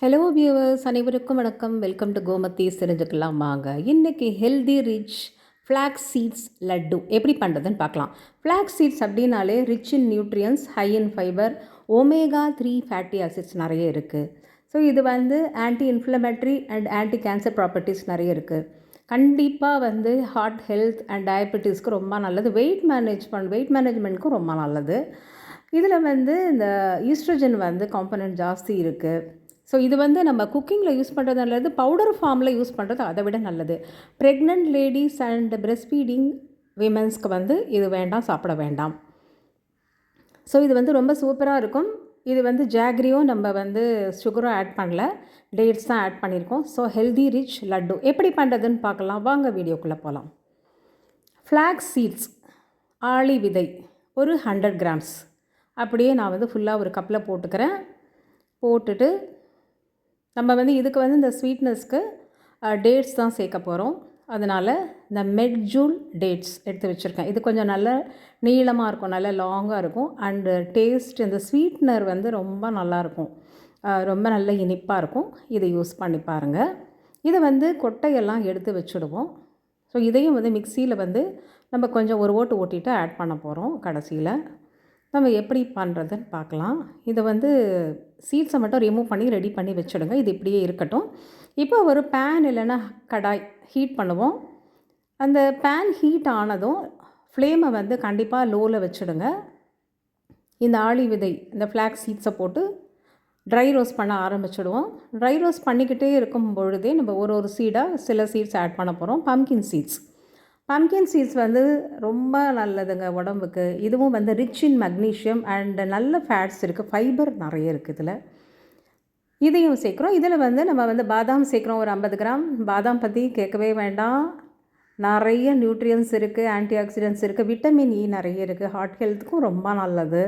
Hello viewers அனைவருக்கும் வணக்கம். Welcome to கோமத்தி தெரிஞ்சுக்கலாம் வாங்க. இன்றைக்கி healthy rich flax seeds laddu. எப்படி பண்ணுறதுன்னு பார்க்கலாம். ஃப்ளாக் சீட்ஸ் அப்படின்னாலே rich in nutrients high in fibre omega three fatty acids நிறைய இருக்குது ஸோ இது வந்து anti inflammatory and anti cancer properties நிறைய இருக்குது கண்டிப்பாக வந்து ஹார்ட் ஹெல்த் அண்ட் டயபெட்டிஸ்க்கு ரொம்ப நல்லது. வெயிட் மேனேஜ்மெண்ட் வெயிட் மேனேஜ்மெண்ட்க்கும் ரொம்ப நல்லது. இதில் வந்து இந்த ஈஸ்ட்ரஜன் வந்து காம்பனன்ட் ஜாஸ்தி இருக்குது ஸோ இது வந்து நம்ம குக்கிங்கில் யூஸ் பண்ணுறது நல்லது பவுடர் ஃபார்மில் யூஸ் பண்ணுறது அதை விட நல்லது. Pregnant ladies and breast feeding விமன்ஸ்க்கு வந்து இது வேண்டாம் சாப்பிட வேண்டாம். ஸோ இது வந்து ரொம்ப சூப்பராக இருக்கும். இது வந்து ஜாக்ரியும் நம்ம வந்து சுகரும் ஆட் பண்ணல டேட்ஸ் தான் ஆட் பண்ணியிருக்கோம். So healthy rich laddu. எப்படி பண்ணுறதுன்னு பார்க்கலாம். வாங்க வீடியோக்குள்ளே போகலாம் ஃப்ளாக் சீட்ஸ் ஆளி விதை ஒரு ஹண்ட்ரட் கிராம்ஸ் அப்படியே நான் வந்து ஃபுல்லாக ஒரு கப்பில் போட்டுக்கிறேன். போட்டுட்டு நம்ம வந்து இதுக்கு வந்து இந்த ஸ்வீட்னஸ்க்கு டேட்ஸ் தான் சேர்க்க போகிறோம் அதனால் இந்த மெட்ஜூல் டேட்ஸ் எடுத்து வச்சுருக்கேன். இது கொஞ்சம் நல்ல நீளமாக இருக்கும் நல்ல லாங்காக இருக்கும். அண்டு டேஸ்ட் இந்த ஸ்வீட்னர் வந்து ரொம்ப நல்லாயிருக்கும் ரொம்ப நல்ல இனிப்பாக இருக்கும். இதை யூஸ் பண்ணி பாருங்கள் இதை வந்து கொட்டையெல்லாம் எடுத்து வச்சுடுவோம். ஸோ இதையும் வந்து மிக்சியில் வந்து நம்ம கொஞ்சம் ஒரு ஓட்டு ஓட்டிட்டு ஆட் பண்ண போகிறோம் கடைசியில். நம்ம எப்படி பண்ணுறதுன்னு பார்க்கலாம். இதை வந்து சீட்ஸை மட்டும் ரிமூவ் பண்ணி ரெடி பண்ணி வச்சுடுங்க. இது இப்படியே இருக்கட்டும். இப்போ ஒரு பேன் இல்லைன்னா கடாய் ஹீட் பண்ணுவோம். அந்த பேன் ஹீட் ஆனதும் ஃப்ளேமை வந்து கண்டிப்பாக லோவில் வச்சுடுங்க. இந்த ஆளி விதை இந்த ஃப்ளாக் சீட்ஸை போட்டு ட்ரை ரோஸ்ட் பண்ண ஆரம்பிச்சிடுவோம். ட்ரை ரோஸ்ட் பண்ணிக்கிட்டே இருக்கும் பொழுதே நம்ம ஒரு ஒரு சீடாக சில சீட்ஸ் ஆட் பண்ண போகிறோம் பம்கின் சீட்ஸ் பம்கின் சீட்ஸ் வந்து ரொம்ப நல்லதுங்க உடம்புக்கு. இதுவும் வந்து ரிச் இன் மக்னீஷியம் அண்டு நல்ல ஃபேட்ஸ் இருக்குது ஃபைபர் நிறைய இருக்குது இதில். இதையும் சேர்க்குறோம். இதில் வந்து நம்ம வந்து பாதாம் சேர்க்குறோம். ஒரு ஐம்பது கிராம். பாதாம் பற்றி கேட்கவே வேண்டாம். நிறைய நியூட்ரியன்ஸ் இருக்குது ஆன்டி ஆக்சிடென்ட்ஸ் இருக்குது விட்டமின் இ நிறைய இருக்குது ஹார்ட் ஹெல்த்துக்கும் ரொம்ப நல்லது.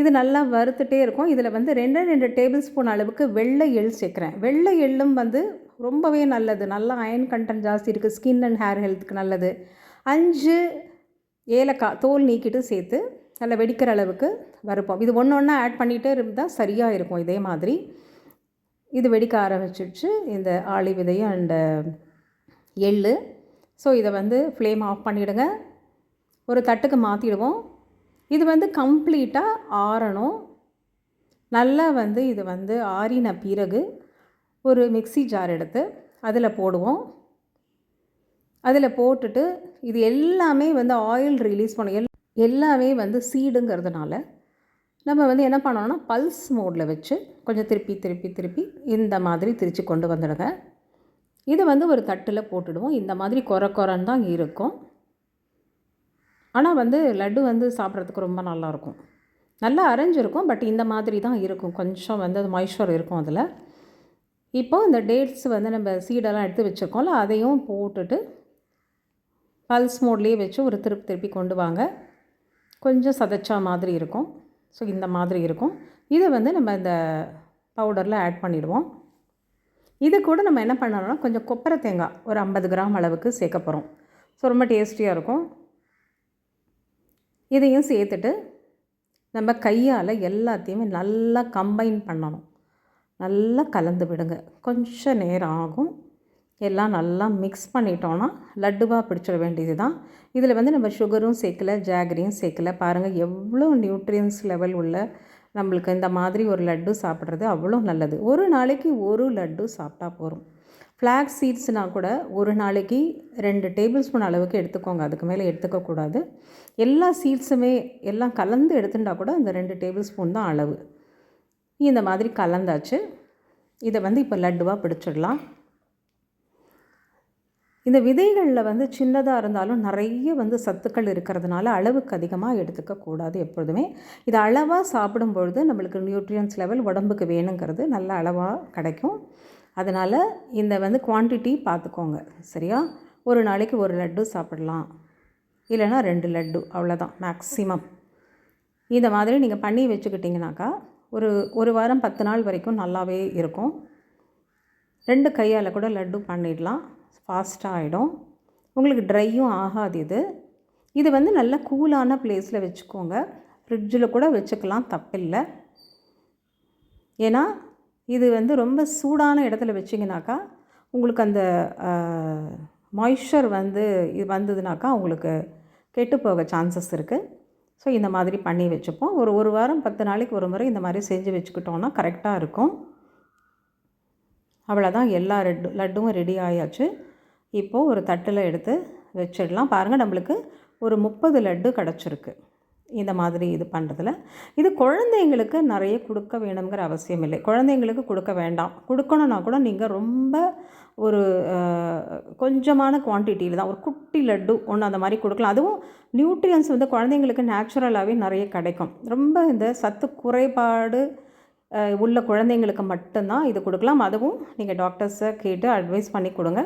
இது நல்லா வறுத்துட்டே இருக்கும். இதில் வந்து ரெண்டு ரெண்டு டேபிள் ஸ்பூன் அளவுக்கு வெள்ளை எள் சேர்க்குறேன். வெள்ளை எள்ளும் வந்து ரொம்பவே நல்லது. நல்லா அயன் கண்டென்ட் ஜாஸ்தி இருக்குது ஸ்கின் அண்ட் ஹேர் ஹெல்த்துக்கு நல்லது. அஞ்சு ஏலக்காய் தோல் நீக்கிட்டு சேர்த்து நல்லா வெடிக்கிற அளவுக்கு வறுப்போம். இது ஒன்று ஒன்றா ஆட் பண்ணிகிட்டே இருந்தால் சரியாக இருக்கும். இதே மாதிரி இது வெடிக்க ஆரம்பிச்சிடுச்சு. இந்த ஆளி விதை அண்டு எள் ஸோ இதை வந்து ஃப்ளேம் ஆஃப் பண்ணிவிடுங்க ஒரு தட்டுக்கு மாற்றிடுவோம் இது வந்து கம்ப்ளீட்டாக ஆறணும். நல்லா வந்து இது வந்து ஆறின பிறகு ஒரு மிக்சி ஜார் எடுத்து அதில் போடுவோம். அதில் போட்டுட்டு இது எல்லாமே வந்து ஆயில் ரிலீஸ் பண்ணும் எல் எல்லாமே வந்து சீடுங்கிறதுனால நம்ம வந்து என்ன பண்ணோம்னா பல்ஸ் மோடில் வச்சு கொஞ்சம் திருப்பி திருப்பி திருப்பி இந்த மாதிரி திரித்து கொண்டு வந்துடுங்க. இதை வந்து ஒரு தட்டில் போட்டுடுவோம். இந்த மாதிரி குறை குறைன்னு தான் இருக்கும். ஆனால் வந்து லட்டு வந்து சாப்பிட்றதுக்கு ரொம்ப நல்லாயிருக்கும் நல்லா அரைஞ்சிருக்கும் பட் இந்த மாதிரி தான் இருக்கும். கொஞ்சம் வந்து அது மாய்ஸ்சர் இருக்கும் அதில். இப்போது இந்த டேட்ஸ் வந்து நம்ம சீடெல்லாம் எடுத்து வச்சுருக்கோம்ல அதையும் போட்டுட்டு பல்ஸ் மோட்லேயே வச்சு ஒரு திருப்பி திருப்பி கொண்டு வாங்க. கொஞ்சம் சதைச்சா மாதிரி இருக்கும். ஸோ இந்த மாதிரி இருக்கும். இதை வந்து நம்ம இந்த பவுடரில் ஆட் பண்ணிவிடுவோம் இது கூட நம்ம என்ன பண்ணணும்னா கொஞ்சம் கொப்பரை தேங்காய் ஒரு ஐம்பது கிராம் அளவுக்கு சேர்க்க போகிறோம் ஸோ ரொம்ப டேஸ்டியாக இருக்கும். இதையும் சேர்த்துட்டு நம்ம கையால் எல்லாத்தையுமே நல்லா கம்பைன் பண்ணணும். நல்லா கலந்து விடுங்க. கொஞ்சம் நேரம் ஆகும். எல்லாம் நல்லா மிக்ஸ் பண்ணிட்டோன்னா லட்டுவாக பிடிச்சிட வேண்டியது தான் இதில் வந்து நம்ம சுகரும் சேர்க்கல ஜாகரியும் சேர்க்கல. பாருங்கள் எவ்வளோ நியூட்ரியன்ஸ் லெவல் உள்ள நம்மளுக்கு இந்த மாதிரி ஒரு லட்டு சாப்பிட்றது அவ்வளோ நல்லது. ஒரு நாளைக்கு ஒரு லட்டு சாப்பிட்டா போகும் ஃப்ளாக் சீட்ஸ்னால் கூட ஒரு நாளைக்கு ரெண்டு டேபிள் ஸ்பூன் அளவுக்கு எடுத்துக்கோங்க. அதுக்கு மேலே எடுத்துக்கக்கூடாது எல்லா சீட்ஸுமே எல்லாம் கலந்து எடுத்துட்டா கூட அந்த ரெண்டு டேபிள் ஸ்பூன் தான் அளவு. இந்த மாதிரி கலந்தாச்சு. இதை வந்து இப்போ லட்டுவாக பிடிச்சிடலாம். இந்த விதைகளில் வந்து சின்னதாக இருந்தாலும் நிறைய வந்து சத்துக்கள் இருக்கிறதுனால அளவுக்கு அதிகமாக எடுத்துக்கக்கூடாது எப்பொழுதுமே. இதை அளவாக சாப்பிடும் பொழுது நம்மளுக்கு நியூட்ரியன்ஸ் லெவல் உடம்புக்கு வேணுங்கிறது நல்ல அளவாக கிடைக்கும். அதனால் இந்த வந்து குவான்டிட்டி பார்த்துக்கோங்க சரியா? ஒரு நாளைக்கு ஒரு லட்டு சாப்பிடலாம். இல்லைனா ரெண்டு லட்டு அவ்வளோதான் மேக்ஸிமம் இந்த மாதிரி நீங்கள் பண்ணி வச்சுக்கிட்டிங்கனாக்கா ஒரு ஒரு வாரம் பத்து நாள் வரைக்கும் நல்லாவே இருக்கும். ரெண்டு கையால் கூட லட்டு பண்ணிடலாம். ஃபாஸ்ட்டாக ஆகிடும் உங்களுக்கு ட்ரையும் ஆகாது இது. இது வந்து நல்ல கூலான ப்ளேஸில் வச்சுக்கோங்க. ஃப்ரிட்ஜில் கூட வச்சுக்கலாம் தப்பில்லை. ஏன்னா இது வந்து ரொம்ப சூடான இடத்துல வச்சிங்கனாக்கா உங்களுக்கு அந்த மாய்ஸ்சர் வந்து இது வந்ததுனாக்கா உங்களுக்கு கெட்டு போக சான்சஸ் இருக்குது ஸோ இந்த மாதிரி பண்ணி வச்சுப்போம். ஒரு ஒரு வாரம் பத்து நாளைக்கு ஒரு முறை இந்த மாதிரி செஞ்சு வச்சுக்கிட்டோன்னா கரெக்டாக இருக்கும். அவ்வளோதான் எல்லா ரெட்டு லட்டும் ரெடி ஆயாச்சு. இப்போது ஒரு தட்டில் எடுத்து வச்சிடலாம். பாருங்கள் நம்மளுக்கு ஒரு முப்பது லட்டு கிடச்சிருக்கு. இந்த மாதிரி இது பண்ணுறதுல இது குழந்தைங்களுக்கு நிறைய கொடுக்க வேணுங்கிற அவசியம் இல்லை. குழந்தைங்களுக்கு கொடுக்க வேண்டாம். கொடுக்கணுன்னா கூட நீங்கள் ரொம்ப ஒரு கொஞ்சமான குவான்டிட்டியில் தான். ஒரு குட்டி லட்டு ஒன்று அந்த மாதிரி கொடுக்கலாம். அதுவும் நியூட்ரியன்ஸ் வந்து குழந்தைங்களுக்கு நேச்சுரலாகவே நிறைய கிடைக்கும். ரொம்ப இந்த சத்து குறைபாடு உள்ள குழந்தைங்களுக்கு மட்டும்தான் இது கொடுக்கலாம். அதுவும் நீங்கள் டாக்டர்ஸை கேட்டு அட்வைஸ் பண்ணி கொடுங்க.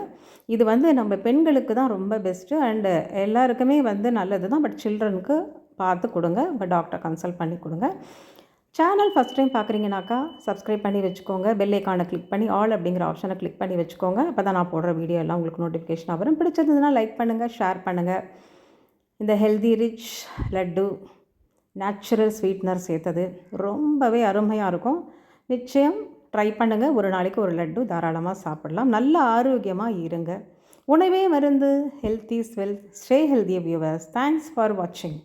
இது வந்து நம்ம பெண்களுக்கு தான் ரொம்ப பெஸ்ட்டு அண்டு எல்லாருக்குமே வந்து நல்லது தான் பட் சில்ட்ரனுக்கு பார்த்து கொடுங்க உங்கள் டாக்டரை கன்சல்ட் பண்ணி கொடுங்க. சேனல் ஃபஸ்ட் டைம் பார்க்குறீங்கனாக்கா சப்ஸ்கிரைப் பண்ணி வச்சுக்கோங்க. பெல் ஐக்கானை கிளிக் பண்ணி ஆல் அப்படிங்கிற ஆப்ஷனை கிளிக் பண்ணி வச்சுக்கோங்க. அப்போ தான் நான் போடுற வீடியோ எல்லாம் உங்களுக்கு நோட்டிஃபிகேஷன் வரும். பிடிச்சிருந்ததுன்னா லைக் பண்ணுங்கள் ஷேர் பண்ணுங்கள் இந்த healthy rich laddu natural sweetener சேர்த்தது ரொம்பவே அருமையாக இருக்கும். நிச்சயம் ட்ரை பண்ணுங்கள் ஒரு நாளைக்கு ஒரு லட்டு தாராளமாக சாப்பிடலாம். நல்ல ஆரோக்கியமாக இருங்க. உணவே மருந்து healthy swell stay healthy viewers thanks for வாட்சிங்